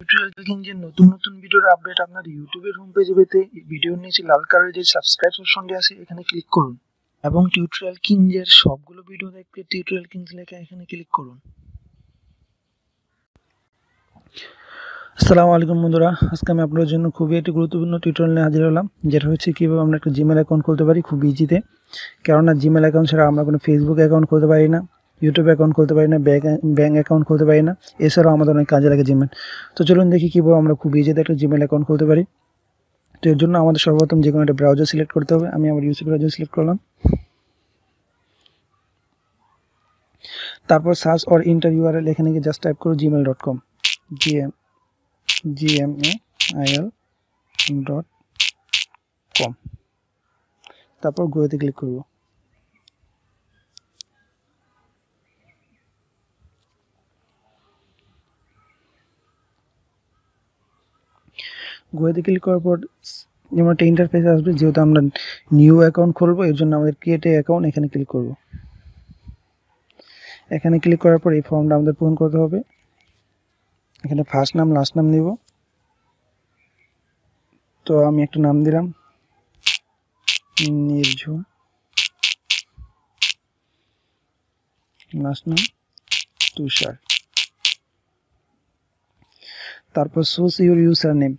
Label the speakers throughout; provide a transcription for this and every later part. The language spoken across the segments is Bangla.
Speaker 1: টিউটোরিয়াল যে নতুন নতুন ভিডিওর আপডেট আপনার ইউটিউবের হোম পেজে পেতে ভিডিওর নিচে লাল কালারের যে সাবস্ক্রাইব অপশনটি আছে, এখানে ক্লিক করুন। এবং টিউটোরিয়াল কিংজের সবগুলো ভিডিও দেখতে টিউটোরিয়াল কিংস লেখা এখানে ক্লিক করুন। আসসালামু আলাইকুম বন্ধুরা, আজকে আমি আপনাদের জন্য খুবই একটি গুরুত্বপূর্ণ টিউটোরিয়াল নিয়ে হাজির হলাম, যেটা হচ্ছে কীভাবে আমরা একটা জিমেল অ্যাকাউন্ট খুলতে পারি খুব ইজিতে কেননা জিমেল অ্যাকাউন্ট ছাড়া আমরা কোনো ফেসবুক অ্যাকাউন্ট খুলতে পারি না। ইউটিউব অ্যাকাউন্ট খুলতে পারি না ব্যাঙ্ক ব্যাঙ্ক অ্যাকাউন্ট খুলতে পারি না, এছাড়াও আমাদের অনেক কাজে লাগে জিমেল তো চলুন দেখি কীভাবে আমরা খুব ইজিতে একটা জিমেল অ্যাকাউন্ট খুলতে পারি। তো এর জন্য আমাদের সর্বপ্রথম যে কোনো একটা ব্রাউজার সিলেক্ট করতে হবে। আমি আমার ইউসি ব্রাউজার সিলেক্ট করলাম। তারপর সার্চ অর ইন্টার ইউআরএল এখানে গিয়ে জাস্ট টাইপ করো Gmail dot com GM GMA IL dot com তারপর গোয়েতে ক্লিক করব। গোয়েতে ক্লিক করার পর যেমন একটা ইন্টারফেস আসবে, যেহেতু আমরা নিউ অ্যাকাউন্ট খুলবো, এর জন্য আমাদের ক্রিয়েট অ্যাকাউন্ট এখানে ক্লিক করব। এখানে ক্লিক করার পর এই ফর্মটা আমাদের পূরণ করতে হবে। এখানে ফার্স্ট নাম লাস্ট নাম দিব তো আমি একটা নাম দিলাম নির্ঝুম লাস্ট নাম তুষার। তারপর সোস ইউর ইউজার নেম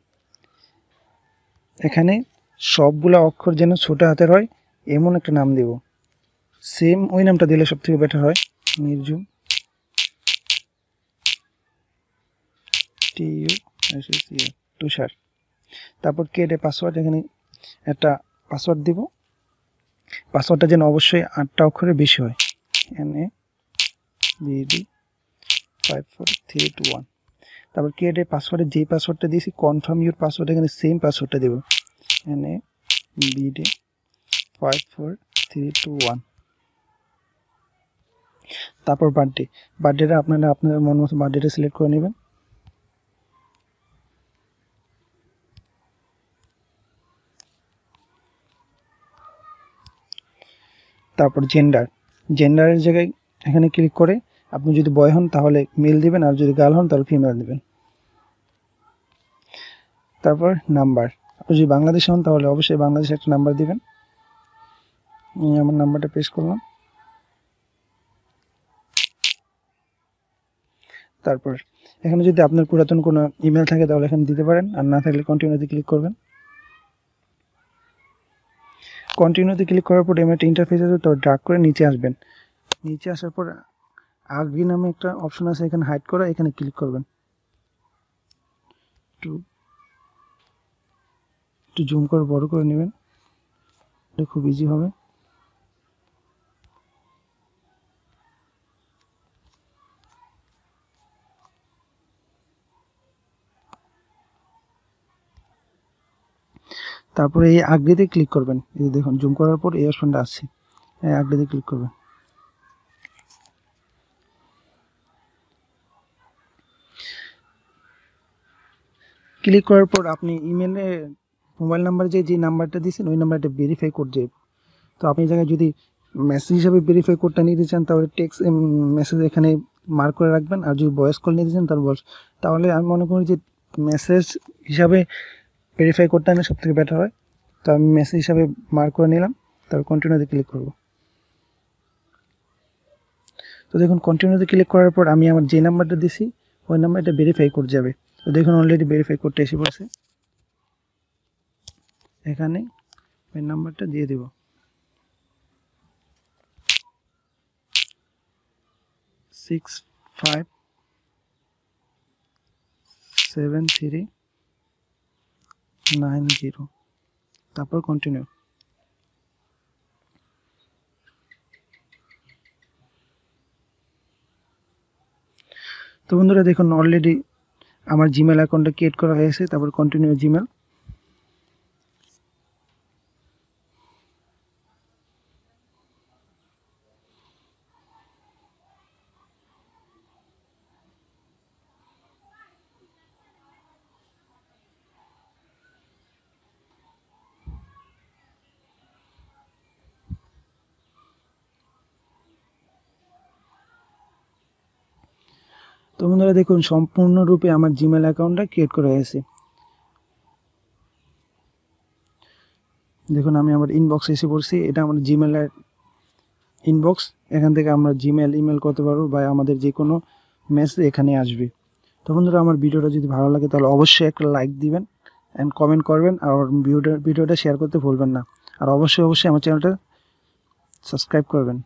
Speaker 1: এখানে সবগুলা অক্ষর যেন ছোট হাতের হয়, এমন একটা নাম দেব। সেম ওই নামটা দিলে সব থেকে বেটার হয়। নির্ঝুম। T U Tushar. তারপর কেটে পাসওয়ার্ড এখানে একটা পাসওয়ার্ড দিব। পাসওয়ার্ডটা যেন অবশ্যই আটটা অক্ষরের বেশি হয়। N A BD five four three two one তারপর কেটে পাসওয়ার্ডে যেই পাসওয়ার্ডটা দিয়েছি কনফার্ম ইউর পাসওয়ার্ড এখানে সেম পাসওয়ার্ডটা দেবো। N A BD five four three two one তারপর বার্থডে বার্থডেটা আপনারা আপনাদের মন মতো বার্থডেটা সিলেক্ট করে নেবেন। তারপর জেন্ডার জেন্ডারের জায়গায় এখানে ক্লিক করে আপনি যদি বয় হন তাহলে মেল দিবেন, আর যদি গার্ল হন তাহলে ফিমেল দিবেন। তারপর নাম্বার। আপনি যদি বাংলাদেশে হন তাহলে অবশ্যই বাংলাদেশে একটা নাম্বার দিবেন। আমার নাম্বারটা পেশ করলাম। তারপর, এখানে যদি আপনার পুরাতন কোনো ইমেল থাকে তাহলে এখানে দিতে পারেন। আর না থাকলে কন্টিনিউতে ক্লিক করবেন। কন্টিনিউতে ক্লিক করার পর এমন একটা ইন্টারফেস আসবে তো ড্রাগ করে নিচে আসবেন। নিচে আসার পর আগ্রি নামে একটা অপশন আছে, এখানে হাইড করা, এখানে ক্লিক করবেন। একটু একটু জুম করে বড় করে নেবেন। এটা খুব ইজি হবে। তারপরে এই আগ্রিতে ক্লিক করবেন। এই দেখুন, জুম করার পর এই অপশনটা আসছে। এই আগ্রিতে ক্লিক করবেন। ক্লিক করার পর আপনি ইমেলে মোবাইল নাম্বার যে যে নাম্বারটা দিয়েছেন, ওই নাম্বারটা ভেরিফাই কোড তো আপনি এই জায়গায় যদি মেসেজ হিসাবে ভেরিফাই কোডটা নিতে চান, তাহলে টেক্সট মেসেজ এখানে মার্ক করে রাখবেন। আর যদি ভয়েস কল নিতে চান, তার বয়স তাহলে আমি মনে করি যে মেসেজ হিসাবে ভেরিফাই কোডটা নিলে সব থেকে বেটার হয়। তো আমি মেসেজ হিসাবে মার্ক করে নিলাম, তারপর কন্টিনিউতে ক্লিক করব। তো দেখুন কন্টিনিউতে ক্লিক করার পর আমি আমার যে নাম্বারটা দিছি ওই নাম্বারটা ভেরিফাই কোড যাবে। তো দেখুন অলরেডি ভেরিফাই কোডটা এসে পড়ছে। এখানে ওই নাম্বারটা দিয়ে দেব। Six five seven three nine zero. তারপর কন্টিনিউ তো বন্ধুরা দেখুন অলরেডি আমার জিমেল অ্যাকাউন্টটা ক্রিয়েট করা হয়েছে, তারপর কন্টিনিউ জিমেল তো বন্ধুরা দেখুন, সম্পূর্ণরূপে আমার জিমেল অ্যাকাউন্টটা ক্রিয়েট করে গেছে দেখুন, আমি আমার ইনবক্স এসে পড়ছি। এটা আমার জিমেলের ইনবক্স এখান থেকে আমরা জিমেল ইমেল করতে পারব বা আমাদের যে কোনো মেসেজ এখানে আসবে। তো বন্ধুরা, আমার ভিডিওটা যদি ভালো লাগে, তাহলে অবশ্যই একটা লাইক দিবেন অ্যান্ড কমেন্ট করবেন। আর ভিডিওটা ভিডিওটা শেয়ার করতে ভুলবেন না। আর অবশ্যই অবশ্যই আমার চ্যানেলটা সাবস্ক্রাইব করবেন।